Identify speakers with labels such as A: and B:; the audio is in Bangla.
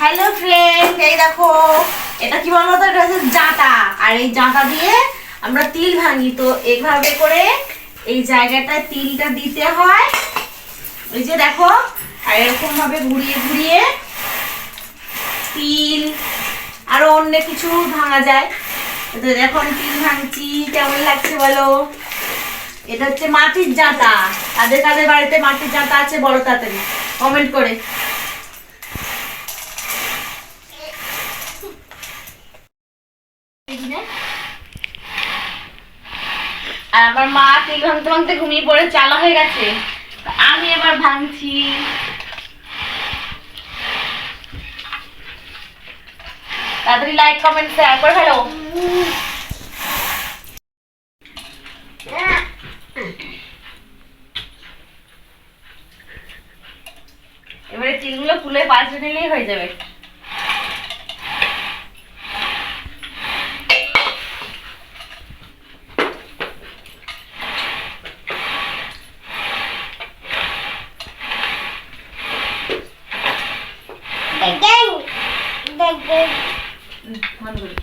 A: হ্যালো ফ্রেন্ড এই দেখো। এটা কি বলব তো এটা হচ্ছে জাঁতা আর এই জাঁতা দিয়ে আমরা তিল ভাঙি। তো এইভাবে করে এই জায়গাটায় তিলটা দিতে হয়। এই যে দেখো আর এরকম ভাবে ঘুরিয়ে ঘুরিয়ে তিল আরও অন্য কিছু ভাঙা যায়। তো এখন তিল ভাঙছি। কেমন লাগছে বলো? এটা হচ্ছে মাটির জাঁতা কাদের কাদের বাড়িতে মাটির জাঁতা আছে বড় তাড়াতাড়ি। কমেন্ট করে। আর আমার মা তিল ভাঙতে ভাঙতে ঘুমিয়ে পড়ে, চালা হয়ে গেছে। আমি এবার ভাঙছি। তাড়াতাড়ি লাইক কমেন্ট শেয়ার করে ফেলো। এবারে তিলগুলো ফুলে পাঁচটা নিলেই হয়ে যাবে। Thank you.